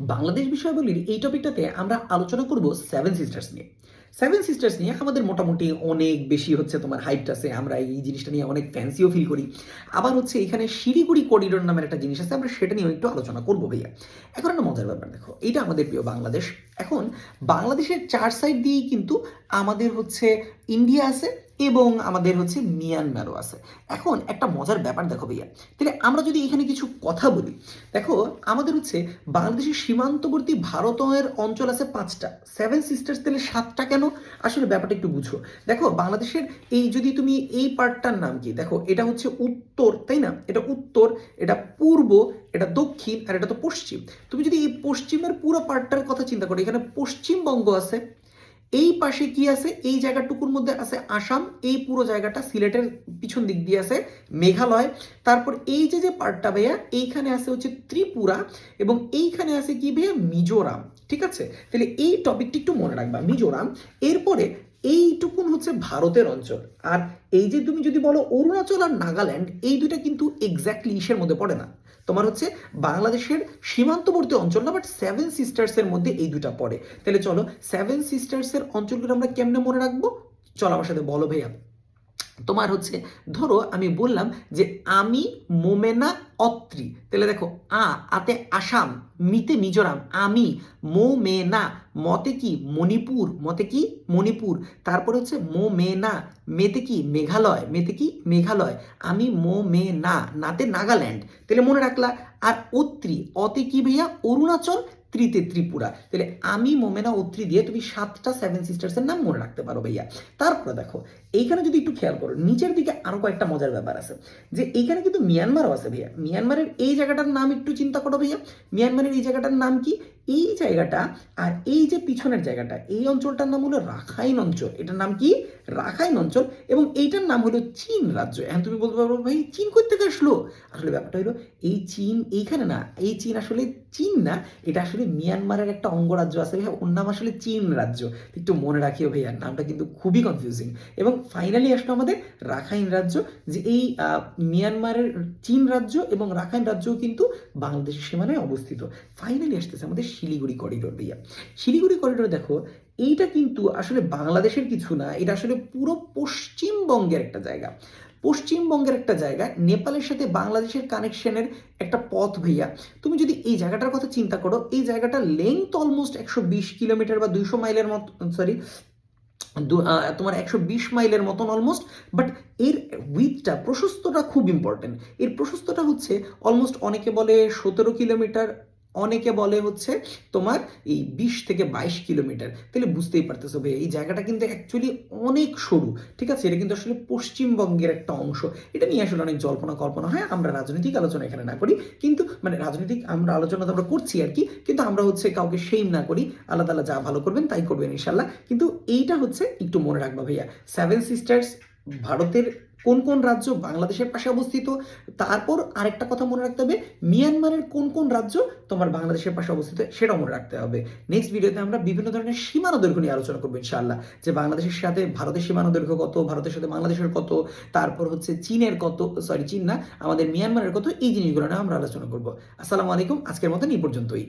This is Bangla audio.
বাংলাদেশ বিষয়াবলীর এই টপিকটাতে আমরা আলোচনা করব সেভেন সিস্টার্স নিয়ে। সেভেন সিস্টার্স নিয়ে আমাদের মোটামুটি অনেক বেশি হচ্ছে তোমার হাইট আছে। আমরা এই জিনিসটা নিয়ে অনেক ফ্যান্সিও ফিল করি। আবার হচ্ছে এখানে শিলিগুড়ি করিডোর নামের একটা জিনিস আছে, আমরা সেটা নিয়েও একটু আলোচনা করব ভাইয়া। এখন একটা মজার ব্যাপার দেখো এটা আমাদের প্রিয় বাংলাদেশ। এখন বাংলাদেশের চার সাইড দিয়েই কিন্তু আমাদের হচ্ছে ইন্ডিয়া আছে এবং আমাদের হচ্ছে মিয়ানমারও আছে। এখন একটা মজার ব্যাপার দেখো ভাইয়া, তাহলে আমরা যদি এখানে কিছু কথা বলি, দেখো আমাদের হচ্ছে বাংলাদেশের সীমান্তবর্তী ভারতের অঞ্চল আছে পাঁচটা। সেভেন সিস্টার্স তাহলে সাতটা কেন আসলে ব্যাপারটা একটু বুঝো। দেখো, বাংলাদেশের এই যদি তুমি এই পার্টটার নাম কি, দেখো, এটা হচ্ছে উত্তর, তাই না? এটা উত্তর, এটা পূর্ব, এটা দক্ষিণ, আর এটা তো পশ্চিম। তুমি যদি এই পশ্চিমের পুরো পার্টটার কথা চিন্তা করো, এখানে পশ্চিমবঙ্গ আছে এই পাশে কি আছে? এই জায়গাটুকুর মধ্যে আছে আসাম, এই পুরো জায়গাটা সিলেটের পিছন দিক দিয়ে আছে মেঘালয়। তারপর এই যে যে পার্টটা ভাইয়া, এইখানে আছে হচ্ছে ত্রিপুরা এবং এইখানে আছে কি ভাইয়া? মিজোরাম, ঠিক আছে? তাহলে এই টপিকটি একটু মনে রাখবা, মিজোরাম। এরপরে এইটুকুন হচ্ছে ভারতের অঞ্চল। আর এই যে তুমি যদি বলো অরুণাচল আর নাগাল্যান্ড, এই দুইটা কিন্তু এক্স্যাক্টলি ইসের মধ্যে পড়ে না। তোমার হচ্ছে বাংলাদেশের সীমান্তবর্তী অঞ্চল না বাট সেভেন সিস্টার্সের মধ্যে এই দুটা পড়ে। তাহলে চলো সেভেন সিস্টার্সের অঞ্চলগুলো আমরা কেমনে মনে রাখব? চলো আমার সাথে বলো ভাইয়া। তোমার হচ্ছে, ধরো আমি বললাম যে আমি মোমেনা অত্রি। তাহলে দেখো, আ, আতে আসাম, মিতে মিজোরাম, আমি, মোমেনা, মতে কি মণিপুর, মতে কি মণিপুর, তারপরে হচ্ছে মোমেনা, মেতে কি মেঘালয়, মেতে কি মেঘালয়, আমি মোমেনা, নাতে নাগাল্যান্ড। তাহলে মনে রাখলা, আর অত্রি, অতে কি ভাইয়া? অরুণাচল, ত্রিতে ত্রিপুরা। তাহলে আমি মোমেনা, অত্রি দিয়ে তুমি সাতটা সেভেন সিস্টার্সের নাম মনে রাখতে পারো ভাইয়া। তারপরে দেখো এইখানে যদি একটু খেয়াল করো, নিচের দিকে আরও কয়েকটা মজার ব্যাপার আছে। যে এইখানে কিন্তু মিয়ানমারও আছে ভাইয়া। মিয়ানমারের এই জায়গাটার নাম একটু চিন্তা করো ভাইয়া। মিয়ানমারের এই জায়গাটার নাম কি? এই জায়গাটা আর এই যে পিছনের জায়গাটা, এই অঞ্চলটার নাম হলো রাখাইন অঞ্চল। এটার নাম কি? রাখাইন অঞ্চল। এবং এইটার নাম হলো চীন রাজ্য। এখন তুমি বলতে পারব ভাই, চীন করতে আসলো? আসলে ব্যাপারটা হলো, এই চীন এইখানে না, এই চীন আসলে চীন না, এটা আসলে মিয়ানমারের একটা অঙ্গরাজ্য আছে ভাইয়া। ওর নাম আসলে চীন রাজ্য। একটু মনে রাখিও ভাইয়া, নামটা কিন্তু খুবই কনফিউজিং এবং ফাইনালি আসলো আমাদের রাখাইন রাজ্য, যে এই মিয়ানমারের চীন রাজ্য এবং রাখাইন রাজ্যও কিন্তু বাংলাদেশের সীমানায় অবস্থিত। ফাইনালি আসতেছে আমাদের শিলিগুড়ি করিডোর ভাইয়া শিলিগুড়ি করিডোর দেখো, এইটা কিন্তু আসলে বাংলাদেশের কিছু না, এটা আসলে পুরো পশ্চিমবঙ্গের একটা জায়গা। পশ্চিমবঙ্গের একটা জায়গা, নেপালের সাথে বাংলাদেশের কানেকশনের একটা পথ ভাইয়া। তুমি যদি এই জায়গাটার কথা চিন্তা করো, এই জায়গাটা লেন্থ অলমোস্ট একশো বিশ কিলোমিটার বা দুইশো মাইলের মতো সরি তোমার একশো বিশ মাইলের মতন অলমোস্ট বাট এর উইথটা প্রশস্তটা খুব ইম্পর্টেন্ট এর প্রশস্তটা হচ্ছে অলমোস্ট অনেকে বলে সতেরো কিলোমিটার অনেকে বলে হচ্ছে তোমার এই বিশ থেকে বাইশ কিলোমিটার। তাহলে বুঝতেই পারতেছো ভাই এই জায়গাটা কিন্তু অ্যাকচুয়ালি অনেক সরু, ঠিক আছে? এটা কিন্তু আসলে পশ্চিমবঙ্গের একটা অংশ। এটা নিয়ে আসলে অনেক জল্পনা কল্পনা হয়, আমরা রাজনৈতিক আলোচনা এখানে না করি, কিন্তু মানে রাজনৈতিক আমরা আলোচনা তো আমরা করছি আর কি, কিন্তু আমরা হচ্ছে কাউকে সেইম না করি, আল্লাহ তালা যা ভালো করবেন তাই করবেন ইনশাল্লাহ কিন্তু এইটা হচ্ছে একটু মনে রাখবা ভাইয়া সেভেন সিস্টার্স ভারতের কোন কোন রাজ্য বাংলাদেশের পাশে অবস্থিত? তারপর আরেকটা কথা মনে রাখতে হবে, মিয়ানমারের কোন কোন রাজ্য তোমার বাংলাদেশের পাশে অবস্থিত সেটাও মনে রাখতে হবে। নেক্সট ভিডিওতে আমরা বিভিন্ন ধরনের সীমানা দৈর্ঘ্য নিয়ে আলোচনা করব ইনশাআল্লাহ। যে বাংলাদেশের সাথে ভারতের সীমানা দৈর্ঘ্য কত, ভারতের সাথে বাংলাদেশের কত, তারপর হচ্ছে চীনের কত সরি চীন না, আমাদের মিয়ানমারের কত, এই জিনিসগুলো নিয়ে আমরা আলোচনা করব। আসসালামু আলাইকুম, আজকের মতন এই পর্যন্তই।